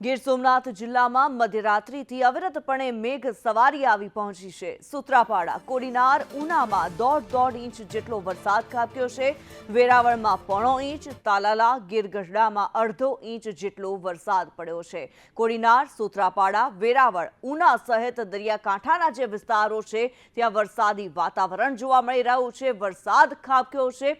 ગીર સોમનાથ જિલ્લામાં મધ્યરાત્રિથી અવિરતપણે મેઘ સવારી આવી પહોંચી છે. સુત્રાપાડા, કોડીનાર, ઉનામાં દોઢ દોઢ ઇંચ જેટલો વરસાદ ખાબક્યો છે. વેરાવળમાં પોણો ઇંચ, તાલાલા, ગીરગઢડામાં અડધો ઇંચ જેટલો વરસાદ પડ્યો છે. કોડીનાર, સુત્રાપાડા, વેરાવળ, ઉના સહિત દરિયાકાંઠાના જે વિસ્તારો છે, ત્યાં વરસાદી વાતાવરણ જોવા મળી રહ્યું છે. વરસાદ ખાબક્યો છે.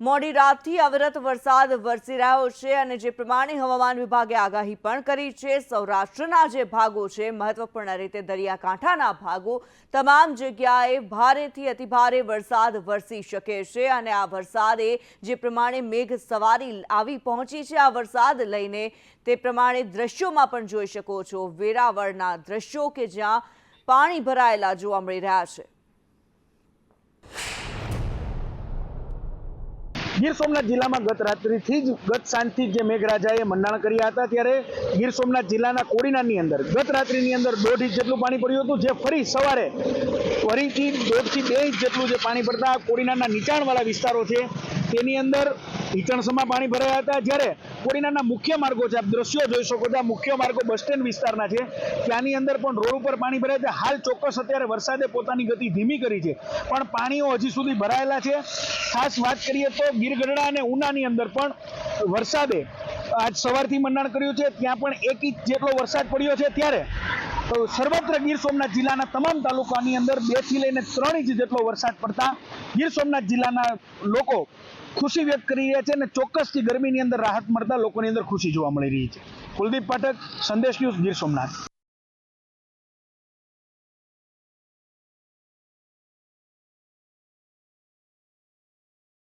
મોડી રાતથી અવિરત વરસાદ વરસી રહ્યો છે અને જે પ્રમાણે હવામાન વિભાગે આગાહી પણ કરી છે, સૌરાષ્ટ્રના જે ભાગો છે, મહત્વપૂર્ણ રીતે દરિયાકાંઠાના ભાગો, તમામ જગ્યાએ ભારેથી અતિભારે વરસાદ વરસી શકે છે અને આ વરસાદે જે પ્રમાણે મેઘ સવારી આવી પહોંચી છે, આ વરસાદ લઈને તે પ્રમાણે દ્રશ્યોમાં પણ જોઈ શકો છો. વેરાવળના દ્રશ્યો કે જ્યાં પાણી ભરાયેલા જોવા મળી રહ્યા છે. ગીર સોમનાથ જિલ્લામાં ગત રાત્રિથી જ ગત સાંજથી જ મેઘરાજાએ મંડાણ કર્યા હતા, ત્યારે ગીર સોમનાથ જિલ્લાના કોડીનારની અંદર ગત રાત્રિની અંદર દોઢ ઇંચ જેટલું પાણી પડ્યું હતું, જે ફરી સવારે ફરીથી દોઢથી બે ઇંચ જેટલું જે પાણી પડતા કોડીનારના નીચાણવાળા વિસ્તારો છે, તેની અંદર હિચણસમાં પાણી ભરાયા હતા. જ્યારે કોડીનારના મુખ્ય માર્ગો છે, આપ દ્રશ્યો જોઈ શકો છો, આ મુખ્ય માર્ગો બસ સ્ટેન્ડ વિસ્તારના છે. ત્યાંની અંદર પણ રોડ ઉપર પાણી ભરાયા છે હાલ ચોક્કસ અત્યારે વરસાદે પોતાની ગતિ ધીમી કરી છે. પણ પાણીઓ હજી સુધી ભરાયેલા છે. ખાસ વાત કરીએ તો ગીરગઢડા અને ઉનાની અંદર પણ વરસાદે આજ સવારથી મંડાણ કર્યું છે. ત્યાં પણ એક ઇંચ જેટલો વરસાદ પડ્યો છે. ત્યારે સર્વત્ર ગીર સોમનાથ જિલ્લાના તમામ તાલુકાની અંદર બેથી લઈને ત્રણ ઇંચ જેટલો વરસાદ પડતા ગીર સોમનાથ જિલ્લાના લોકો ખુશી વ્યક્ત કરી રહ્યા છે અને ચોક્કસથી ગરમીની અંદર રાહત મળતા લોકોની અંદર ખુશી જોવા મળી રહી છે. કુલદીપ પાઠક, સંદેશ ન્યૂઝ ગીર સોમનાથ.